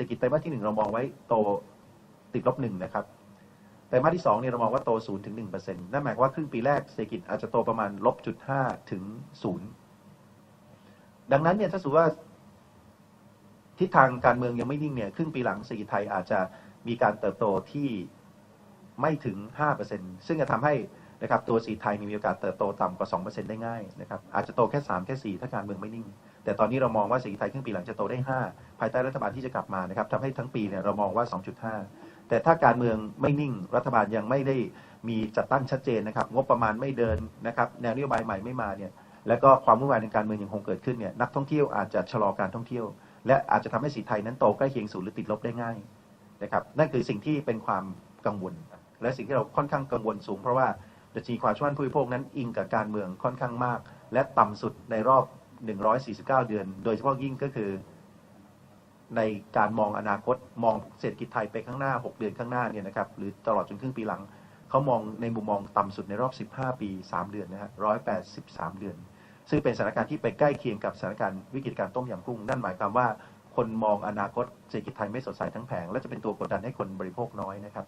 ศรษฐกิจไตรมาสที่หนึ่งเรามองไว้โตติดลบหนึ่งนะครับไตรมาสที่สองเนี่ยเรามองว่าโตศูนย์ถึงหนึ่งเปอร์เซ็นต์นั่นหมายความว่าครึ่งปีแรกเศรษฐกิจอาจจะโตประมาณลบจุดห้าถึงศูนย์ดังนั้นเนี่ยถ้าสมมติว่าทิศทางการเมืองยังไม่นิ่งเนี่ยครึ่งปีหลังเศรษฐกิจไทยอาจจะมีการเติบโตที่ไม่ถึง 5%ซึ่งจะทำให้ นะครับตัวเศรษฐกิจไทยมีโอกาสเติบโตต่ำกว่า 2%ได้ง่ายนะครับอาจจะโตแค่ 3 แค่ 4 ถ้าการเมืองไม่นิ่ง แต่ตอนนี้เรามองว่าเศรษฐกิจไทยครึ่งปีหลังจะโตได้ 5 ภายใต้รัฐบาลที่จะกลับมานะครับทำให้ทั้งปีเนี่ยเรามองว่า 2.5 แต่ถ้าการเมืองไม่นิ่ง รัฐบาลยังไม่ได้มีจัดตั้งชัดเจนนะครับงบประมาณไม่เดินนะครับแนวนโยบายใหม่ไม่มาเนี่ยแล้วก็ความวุ่นวายในการเมืองยังคงเกิดขึ้นเนี่ยนักท่องเที่ยวอาจจะชะลอการท่องเที่ยว และอาจจะทำให้สีไทยนั้นโตใกล้เคียงศูนย์หรือติดลบได้ง่ายนะครับนั่นคือสิ่งที่เป็นความกังวล และสิ่งที่เราค่อนข้างกังวลสูงเพราะว่า ดัชนีความเชื่อมั่นผู้บริโภคนั้นอิงกับการเมืองค่อนข้างมาก และต่ำสุดในรอบ 149 เดือน โดยเฉพาะยิ่งก็คือ ในการมองอนาคตมองเศรษฐกิจไทยไปข้างหน้า 6 เดือนข้างหน้าเนี่ยนะครับหรือตลอดจนครึ่งปีหลังเขามองในมุมมองต่ำสุดในรอบ 15 ปี 3 เดือนนะฮะ183 เดือน ซึ่งเป็นสถานการณ์ที่ไปใกล้เคียงกับสถานการณ์วิกฤตการต้มยำกุ้งนั่นหมายความว่าคนมองอนาคตเศรษฐกิจไทยไม่สดใสทั้งแผง และจะเป็นตัวกดดันให้คนบริโภคน้อยนะครับ